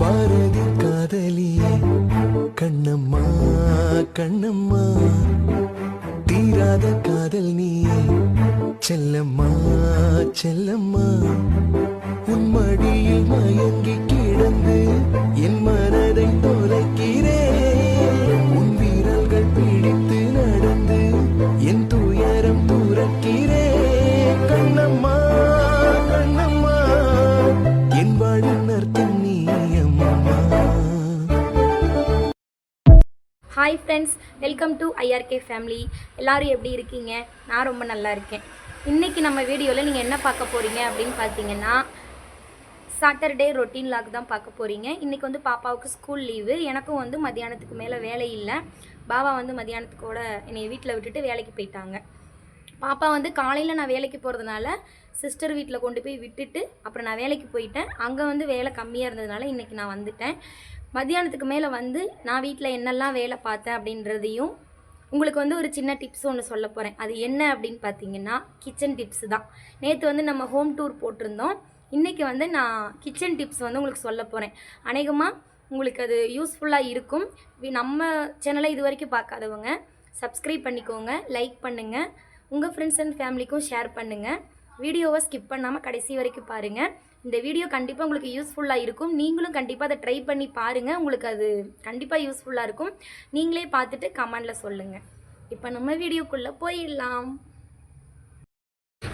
பாரதி காதலியே கண்ணம்மா கண்ணம்மா. தீராத காதல் நீ செல்லம்மா செல்லம்மா. உன் மடியில் மயங்கி கிடந்து என் hi friends welcome to IRK family எல்லாரும் எப்படி இருக்கீங்க? நான் ரொம்ப நல்லா இருக்கேன். இன்றைக்கி நம்ம வீடியோவில் நீங்கள் என்ன பார்க்க போகிறீங்க அப்படின்னு பார்த்தீங்கன்னா சாட்டர்டே ரொட்டீன் லாக் தான் பார்க்க போகிறீங்க இன்றைக்கி வந்து பாப்பாவுக்கு ஸ்கூல் லீவு எனக்கும் வந்து மத்தியானத்துக்கு மேலே வேலை இல்லை. பாபா வந்து மத்தியானத்துக்கூட என்னை வீட்டில் விட்டுட்டு வேலைக்கு போயிட்டாங்க. பாப்பா வந்து காலையில் நான் வேலைக்கு போகிறதுனால சிஸ்டர் வீட்டில் கொண்டு போய் விட்டுட்டு அப்புறம் நான் வேலைக்கு போயிட்டேன். அங்கே வந்து வேலை கம்மியாக இருந்ததுனால இன்றைக்கி நான் வந்துட்டேன். மத்தியானத்துக்கு மேலே வந்து நான் வீட்டில் என்னெல்லாம் வேலை பார்த்தேன் அப்படின்றதையும் உங்களுக்கு வந்து ஒரு சின்ன டிப்ஸ் ஒன்று சொல்ல போகிறேன் அது என்ன அப்படின்னு பார்த்தீங்கன்னா கிச்சன் டிப்ஸ் தான். நேற்று வந்து நம்ம ஹோம் டூர் போட்டிருந்தோம். இன்றைக்கி வந்து நான் கிச்சன் டிப்ஸ் வந்து உங்களுக்கு சொல்ல போகிறேன் அநேகமாக உங்களுக்கு அது யூஸ்ஃபுல்லாக இருக்கும். நம்ம சேனலை இது வரைக்கும் பார்க்காதவங்க சப்ஸ்கிரைப் பண்ணிக்கோங்க லைக் பண்ணுங்கள் உங்கள் ஃப்ரெண்ட்ஸ் அண்ட் ஃபேமிலிக்கும் ஷேர் பண்ணுங்கள் வீடியோவை ஸ்கிப் பண்ணாமல் கடைசி வரைக்கும் பாருங்கள் இந்த வீடியோ கண்டிப்பாக உங்களுக்கு யூஸ்ஃபுல்லாக இருக்கும். நீங்களும் கண்டிப்பாக அதை ட்ரை பண்ணி பாருங்கள் உங்களுக்கு அது கண்டிப்பாக யூஸ்ஃபுல்லாக இருக்கும். நீங்களே பார்த்துட்டு கமெண்டில் சொல்லுங்கள் இப்போ நம்ம வீடியோக்குள்ளே போயிடலாம்.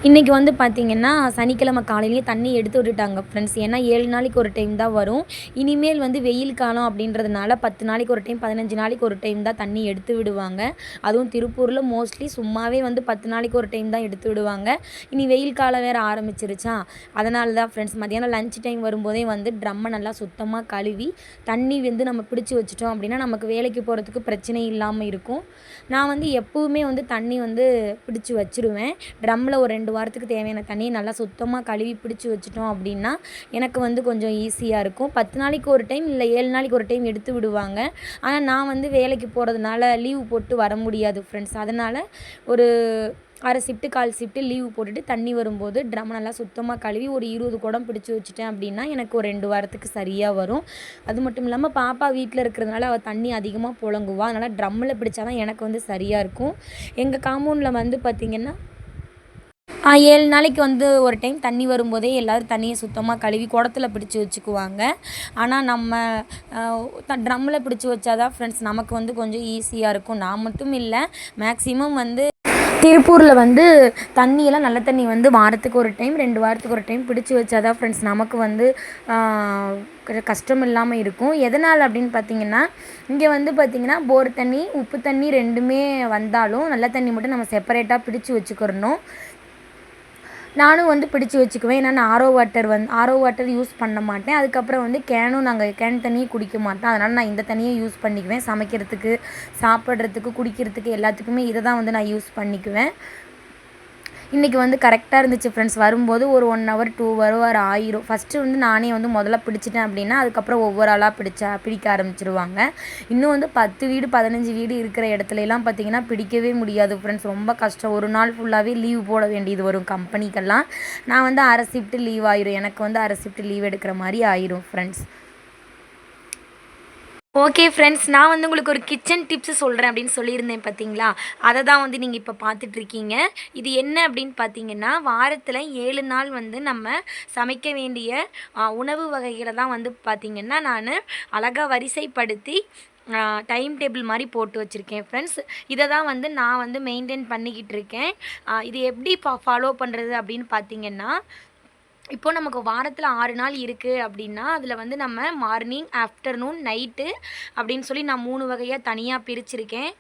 இன்றைக்கி வந்து பார்த்திங்கன்னா சனிக்கிழமை காலையிலேயே தண்ணி எடுத்து விட்டுட்டாங்க ஃப்ரெண்ட்ஸ் ஏன்னா ஏழு நாளைக்கு ஒரு டைம் தான் வரும். இனிமேல் வந்து வெயில் காலம் அப்படின்றதுனால பத்து நாளைக்கு ஒரு டைம் பதினஞ்சு நாளைக்கு ஒரு டைம் தான் தண்ணி எடுத்து விடுவாங்க. அதுவும் திருப்பூரில் மோஸ்ட்லி சும்மாவே வந்து பத்து நாளைக்கு ஒரு டைம் தான் எடுத்து விடுவாங்க. இனி வெயில் காலம் வேறு ஆரம்பிச்சிருச்சா? அதனால தான் ஃப்ரெண்ட்ஸ் மதியானம் லஞ்ச் டைம் வரும்போதே வந்து ட்ரம்மை நல்லா சுத்தமாக கழுவி தண்ணி வந்து நம்ம பிடிச்சி வச்சிட்டோம் அப்படின்னா நமக்கு வேலைக்கு போகிறதுக்கு பிரச்சனை இல்லாமல் இருக்கும். நான் வந்து எப்போவுமே வந்து தண்ணி வந்து பிடிச்சி வச்சிருவேன். ட்ரம்மில் ஒரு ரெண்டு வாரத்துக்கு தேவையான தண்ணியை நல்லா சுத்தமாக கழுவி பிடிச்சி வச்சிட்டோம் அப்படின்னா எனக்கு வந்து கொஞ்சம் ஈஸியாக இருக்கும். பத்து நாளைக்கு ஒரு டைம் இல்லை ஏழு நாளைக்கு ஒரு டைம் எடுத்து விடுவாங்க. ஆனால் நான் வந்து வேலைக்கு போகிறதுனால லீவு போட்டு வர முடியாது ஃப்ரெண்ட்ஸ் அதனால் ஒரு அரை ஷிஃப்ட்டு கால் ஷிஃப்ட்டு லீவு போட்டுட்டு தண்ணி வரும்போது ட்ரம் நல்லா சுத்தமாக கழுவி ஒரு இருபது குடம் பிடிச்சி வச்சுட்டேன் அப்படின்னா எனக்கு ஒரு ரெண்டு வாரத்துக்கு சரியாக வரும். அது மட்டும் இல்லாமல் பாப்பா வீட்டில் இருக்கிறதுனால அவள் தண்ணி அதிகமாக புழங்குவா. அதனால் ட்ரம்மில் பிடிச்சா தான் எனக்கு வந்து சரியாக இருக்கும். எங்கள் காம்பவுண்டில் வந்து பார்த்திங்கன்னா ஏழு நாளைக்கு வந்து ஒரு டைம் தண்ணி வரும்போதே எல்லோரும் தண்ணியை சுத்தமாக கழுவி குடத்தில் பிடிச்சி வச்சுக்குவாங்க. ஆனால் நம்ம ட்ரம்மில் பிடிச்சி வச்சாதான் ஃப்ரெண்ட்ஸ் நமக்கு வந்து கொஞ்சம் ஈஸியாக இருக்கும். நான் மட்டும் இல்லை மேக்ஸிமம் வந்து திருப்பூரில் வந்து தண்ணியெல்லாம் நல்ல தண்ணி வந்து வாரத்துக்கு ஒரு டைம் ரெண்டு வாரத்துக்கு ஒரு டைம் பிடிச்சி வச்சாதான் ஃப்ரெண்ட்ஸ் நமக்கு வந்து கொஞ்சம் கஷ்டம் இல்லாமல் இருக்கும். எதனால் அப்படின்னு பார்த்தீங்கன்னா இங்கே வந்து பார்த்திங்கன்னா போர் தண்ணி உப்பு தண்ணி ரெண்டுமே வந்தாலும் நல்ல தண்ணி மட்டும் நம்ம செப்பரேட்டாக பிடிச்சி வச்சுக்கிறணும். நானும் வந்து பிடிச்சி வச்சுக்குவேன். ஏன்னா நான் ஆரோ வாட்டர் வந்து ஆரோ வாட்டர் யூஸ் பண்ண மாட்டேன். அதுக்கப்புறம் வந்து கேனும் நாங்கள் கேன் தண்ணியும் குடிக்க மாட்டோம். அதனால் நான் இந்த தண்ணியை யூஸ் பண்ணிக்குவேன். சமைக்கிறதுக்கு சாப்பிட்றதுக்கு குடிக்கிறதுக்கு எல்லாத்துக்குமே இதை தான் வந்து நான் யூஸ் பண்ணிக்குவேன். இன்றைக்கி வந்து கரெக்டாக இருந்துச்சு ஃப்ரெண்ட்ஸ் வரும்போது ஒரு ஒன் ஹவர் டூ ஹவர் ஆயிரும். ஃபஸ்ட்டு வந்து நானே வந்து முதல்ல பிடிச்சிட்டேன் அப்படின்னா அதுக்கப்புறம் ஒவ்வொரு ஆளாக பிடிச்சா பிடிக்க ஆரம்பிச்சிருவாங்க. இன்னும் வந்து பத்து வீடு பதினஞ்சு வீடு இருக்கிற இடத்துலலாம் பார்த்தீங்கன்னா பிடிக்கவே முடியாது ஃப்ரெண்ட்ஸ் ரொம்ப கஷ்டம். ஒரு நாள் ஃபுல்லாகவே லீவ் போட வேண்டியது வரும் கம்பெனிக்கெல்லாம் நான் வந்து அரை ஷிஃப்ட்டு லீவ் ஆயிரும். எனக்கு வந்து அரை ஷிஃப்ட் லீவ் எடுக்கிற மாதிரி ஆயிரும் ஃப்ரெண்ட்ஸ் ஓகே ஃப்ரெண்ட்ஸ் நான் வந்து உங்களுக்கு ஒரு கிச்சன் டிப்ஸ் சொல்கிறேன் அப்படின்னு சொல்லியிருந்தேன் பார்த்தீங்களா அதை தான் வந்து நீங்கள் இப்போ பார்த்துட்ருக்கீங்க. இது என்ன அப்படின்னு பார்த்தீங்கன்னா வாரத்தில் ஏழு நாள் வந்து நம்ம சமைக்க வேண்டிய உணவு வகைகளை தான் வந்து பார்த்திங்கன்னா நான் அழகாக வரிசைப்படுத்தி டைம் டேபிள் மாதிரி போட்டு வச்சுருக்கேன் ஃப்ரெண்ட்ஸ் இதை தான் வந்து நான் வந்து மெயின்டைன் பண்ணிக்கிட்டு இருக்கேன் இது எப்படி ஃபாலோ பண்ணுறது அப்படின்னு பார்த்தீங்கன்னா இப்போ நமக்கு வாரத்தில் ஆறு நாள் இருக்குது அப்படின்னா அதில் வந்து நம்ம மார்னிங் ஆஃப்டர்நூன் நைட்டு அப்படின்னு சொல்லி நான் மூணு வகையாக தனியாக பிரிச்சிருக்கேன்.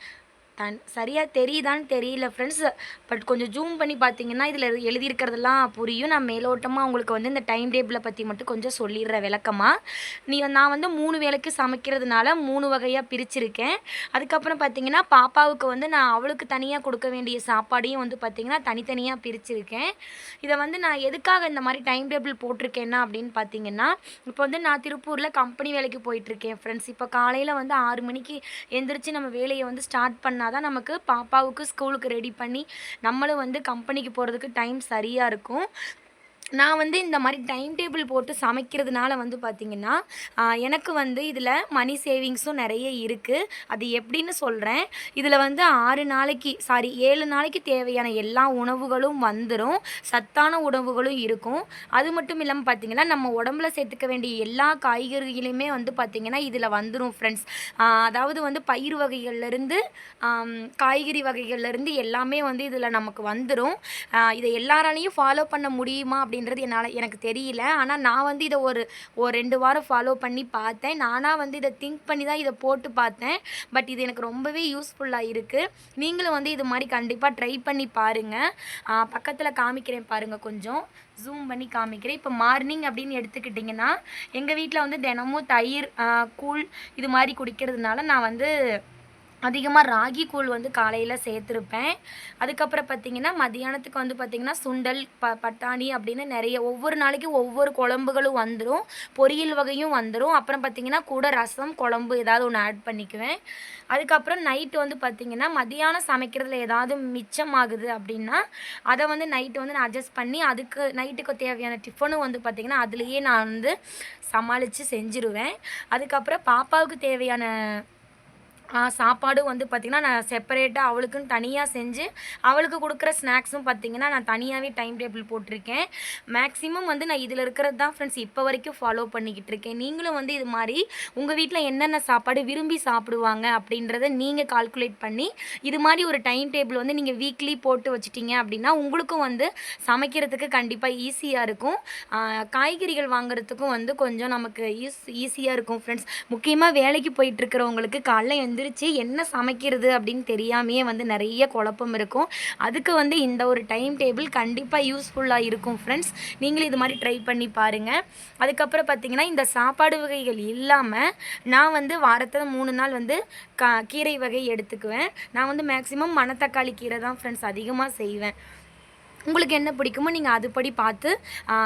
தன் சரியாக தெரியுதான்னு தெரியல ஃப்ரெண்ட்ஸ் பட் கொஞ்சம் ஜூம் பண்ணி பார்த்தீங்கன்னா இதில் எழுதியிருக்கிறதெல்லாம் புரியும். நான் மேலோட்டமாக உங்களுக்கு வந்து இந்த டைம் டேபிளை பற்றி மட்டும் கொஞ்சம் சொல்லிடுற விளக்கமாக நீ நான் வந்து மூணு வேலைக்கு சமைக்கிறதுனால மூணு வகையாக பிரிச்சிருக்கேன். அதுக்கப்புறம் பார்த்தீங்கன்னா பாப்பாவுக்கு வந்து நான் அவளுக்கு தனியாக கொடுக்க வேண்டிய சாப்பாடையும் வந்து பார்த்தீங்கன்னா தனித்தனியாக பிரிச்சிருக்கேன். இதை வந்து நான் எதுக்காக இந்த மாதிரி டைம் டேபிள் போட்டிருக்கேன்னா அப்படின்னு பார்த்தீங்கன்னா இப்போ வந்து நான் திருப்பூரில் கம்பெனி வேலைக்கு போயிட்டுருக்கேன் ஃப்ரெண்ட்ஸ் இப்போ காலையில் வந்து ஆறு மணிக்கு எந்திரிச்சு நம்ம வேலையை வந்து ஸ்டார்ட் பண்ணால் தான் நமக்கு பாப்பாவுக்கு ஸ்கூலுக்கு ரெடி பண்ணி நம்மளும் வந்து கம்பெனிக்கு போகிறதுக்கு டைம் சரியாக இருக்கும். நான் வந்து இந்த மாதிரி டைம் டேபிள் போட்டு சமைக்கிறதுனால வந்து பார்த்திங்கன்னா எனக்கு வந்து இதில் மணி சேவிங்ஸும் நிறைய இருக்குது அது எப்படின்னு சொல்கிறேன் இதில் வந்து ஆறு நாளைக்கு சாரி ஏழு நாளைக்கு தேவையான எல்லா உணவுகளும் வந்துடும் சத்தான உணவுகளும் இருக்கும். அது மட்டும் இல்லாமல் பார்த்திங்கன்னா நம்ம உடம்புல சேர்த்துக்க வேண்டிய எல்லா காய்கறிகளையுமே வந்து பார்த்திங்கன்னா இதில் வந்துடும் ஃப்ரெண்ட்ஸ் அதாவது வந்து பயிர் வகைகள்லேருந்து காய்கறி வகைகள்லேருந்து எல்லாமே வந்து இதில் நமக்கு வந்துடும் இதை எல்லாராலையும் ஃபாலோ பண்ண முடியுமா அப்படின்னு அப்படின்றது என்னால் எனக்கு தெரியல. ஆனால் நான் வந்து இதை ஒரு ஒரு ரெண்டு வாரம் ஃபாலோ பண்ணி பார்த்தேன். நானாக வந்து இதை திங்க் பண்ணி தான் இதை போட்டு பார்த்தேன். பட் இது எனக்கு ரொம்பவே யூஸ்ஃபுல்லாக இருக்குது நீங்களும் வந்து இது மாதிரி கண்டிப்பாக ட்ரை பண்ணி பாருங்கள் பக்கத்தில் காமிக்கிறேன் பாருங்கள் கொஞ்சம். ஜூம் பண்ணி காமிக்கிறேன். இப்போ மார்னிங் அப்படின்னு எடுத்துக்கிட்டிங்கன்னா எங்கள் வீட்டில் வந்து தினமும் தயிர் கூழ் இது மாதிரி குடிக்கிறதுனால நான் வந்து அதிகமாக ராகி கூழ் வந்து காலையில் சேர்த்துருப்பேன். அதுக்கப்புறம் பார்த்திங்கன்னா மதியானத்துக்கு வந்து பார்த்திங்கன்னா சுண்டல் ப பட்டாணி அப்படின்னு நிறைய ஒவ்வொரு நாளைக்கு ஒவ்வொரு குழம்புகளும் வந்துடும் பொரியல் வகையும் வந்துடும் அப்புறம் பார்த்திங்கன்னா கூட ரசம் குழம்பு ஏதாவது ஒன்று ஆட் பண்ணிக்குவேன். அதுக்கப்புறம் நைட்டு வந்து பார்த்திங்கன்னா மதியானம் சமைக்கிறதுல ஏதாவது மிச்சமாகுது அப்படின்னா அதை வந்து நைட்டு வந்து நான் அட்ஜஸ்ட் பண்ணி அதுக்கு நைட்டுக்கு தேவையான டிஃபனும் வந்து பார்த்திங்கன்னா அதுலேயே நான் வந்து சமாளித்து செஞ்சுருவேன். அதுக்கப்புறம் பாப்பாவுக்கு தேவையான சாப்பாடும் வந்து பார்த்திங்கன்னா நான் செப்பரேட்டாக அவளுக்குன்னு தனியாக செஞ்சு அவளுக்கு கொடுக்குற ஸ்நாக்ஸும் பார்த்திங்கன்னா நான் தனியாகவே டைம் டேபிள் போட்டிருக்கேன். மேக்ஸிமம் வந்து நான் இதில் இருக்கிறது தான் ஃப்ரெண்ட்ஸ் இப்போ வரைக்கும் ஃபாலோ பண்ணிக்கிட்டு இருக்கேன். நீங்களும் வந்து இது மாதிரி உங்கள் வீட்டில் என்னென்ன சாப்பாடு விரும்பி சாப்பிடுவாங்க அப்படின்றத நீங்கள் கால்குலேட் பண்ணி இது மாதிரி ஒரு டைம் டேபிள் வந்து நீங்கள் வீக்லி போட்டு வச்சுட்டீங்க அப்படின்னா உங்களுக்கும் வந்து சமைக்கிறதுக்கு கண்டிப்பாக ஈஸியாக இருக்கும். காய்கறிகள் வாங்குறதுக்கும் வந்து கொஞ்சம் நமக்கு ஈஸ் ஈஸியாக இருக்கும் ஃப்ரெண்ட்ஸ் முக்கியமாக வேலைக்கு போயிட்டு இருக்கிறவங்களுக்கு காலைல எந்திரிச்சு என்ன சமைக்கிறது அப்படின்னு தெரியாமையே வந்து நிறைய குழப்பம் இருக்கும். அதுக்கு வந்து இந்த ஒரு டைம் டேபிள் கண்டிப்பாக யூஸ்ஃபுல்லாக இருக்கும் ஃப்ரெண்ட்ஸ் நீங்களும் இது மாதிரி ட்ரை பண்ணி பாருங்கள் அதுக்கப்புறம் பார்த்தீங்கன்னா இந்த சாப்பாடு வகைகள் இல்லாமல் நான் வந்து வாரத்தில் மூணு நாள் வந்து கா கீரை வகை எடுத்துக்குவேன். நான் வந்து மேக்ஸிமம் மணத்தக்காளி கீரை தான் ஃப்ரெண்ட்ஸ் அதிகமாக செய்வேன். உங்களுக்கு என்ன பிடிக்குமோ நீங்கள் அதுபடி பார்த்து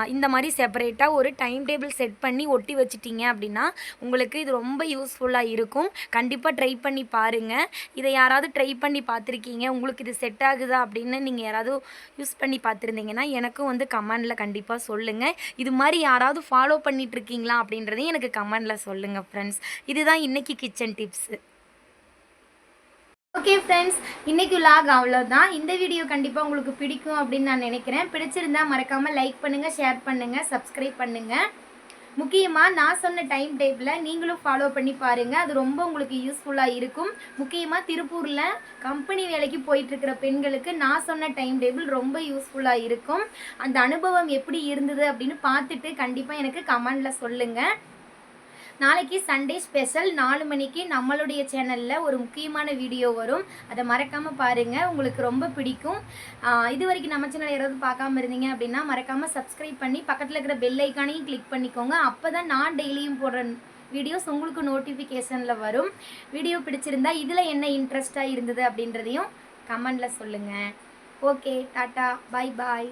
இந்த மாதிரி செப்பரேட்டாக ஒரு டைம் டேபிள் செட் பண்ணி ஒட்டி வச்சிட்டிங்க அப்படின்னா உங்களுக்கு இது ரொம்ப யூஸ்ஃபுல்லாக இருக்கும். கண்டிப்பாக ட்ரை பண்ணி பாருங்கள் இதை யாராவது ட்ரை பண்ணி பார்த்துருக்கீங்க உங்களுக்கு இது செட் ஆகுதா அப்படின்னு நீங்கள் யாராவது யூஸ் பண்ணி பார்த்துருந்தீங்கன்னா எனக்கும் வந்து கமெண்டில் கண்டிப்பாக சொல்லுங்கள் இது மாதிரி யாராவது ஃபாலோ பண்ணிகிட்ருக்கீங்களா அப்படின்றதையும் எனக்கு கமெண்டில் சொல்லுங்கள் ஃப்ரெண்ட்ஸ் இதுதான் இன்றைக்கி கிச்சன் டிப்ஸு ஓகே ஃப்ரெண்ட்ஸ் இன்னைக்கு லாக் அவ்வளோதான் இந்த வீடியோ கண்டிப்பாக உங்களுக்கு பிடிக்கும் அப்படின்னு நான் நினைக்கிறேன். பிடிச்சிருந்தா மறக்காமல் லைக் பண்ணுங்கள் ஷேர் பண்ணுங்கள் சப்ஸ்கிரைப் பண்ணுங்கள் முக்கியமாக நான் சொன்ன டைம் டேபிளில் நீங்களும் ஃபாலோ பண்ணி பாருங்கள் அது ரொம்ப உங்களுக்கு யூஸ்ஃபுல்லாக இருக்கும். முக்கியமாக திருப்பூரில் கம்பெனி வேலைக்கு போயிட்டுருக்கிற பெண்களுக்கு நான் சொன்ன டைம் டேபிள் ரொம்ப யூஸ்ஃபுல்லாக இருக்கும். அந்த அனுபவம் எப்படி இருந்தது அப்படின்னு பார்த்துட்டு கண்டிப்பாக எனக்கு கமெண்டில் சொல்லுங்கள் நாளைக்கு சண்டே ஸ்பெஷல் நாலு மணிக்கு நம்மளுடைய சேனலில் ஒரு முக்கியமான வீடியோ வரும். அதை மறக்காமல் பாருங்கள் உங்களுக்கு ரொம்ப பிடிக்கும். இது வரைக்கும் நம்ம சேனல் யாராவது பார்க்காம இருந்தீங்க அப்படின்னா மறக்காமல் சப்ஸ்கிரைப் பண்ணி பக்கத்தில் இருக்கிற பெல் ஐக்கானையும் கிளிக் பண்ணிக்கோங்க. அப்போ தான் நான் டெய்லியும் போடுற வீடியோஸ் உங்களுக்கு நோட்டிஃபிகேஷனில் வரும். வீடியோ பிடிச்சிருந்தா இதில் என்ன இன்ட்ரெஸ்ட்டாக இருந்தது அப்படின்றதையும் கமெண்டில் சொல்லுங்கள் ஓகே டாட்டா. Bye bye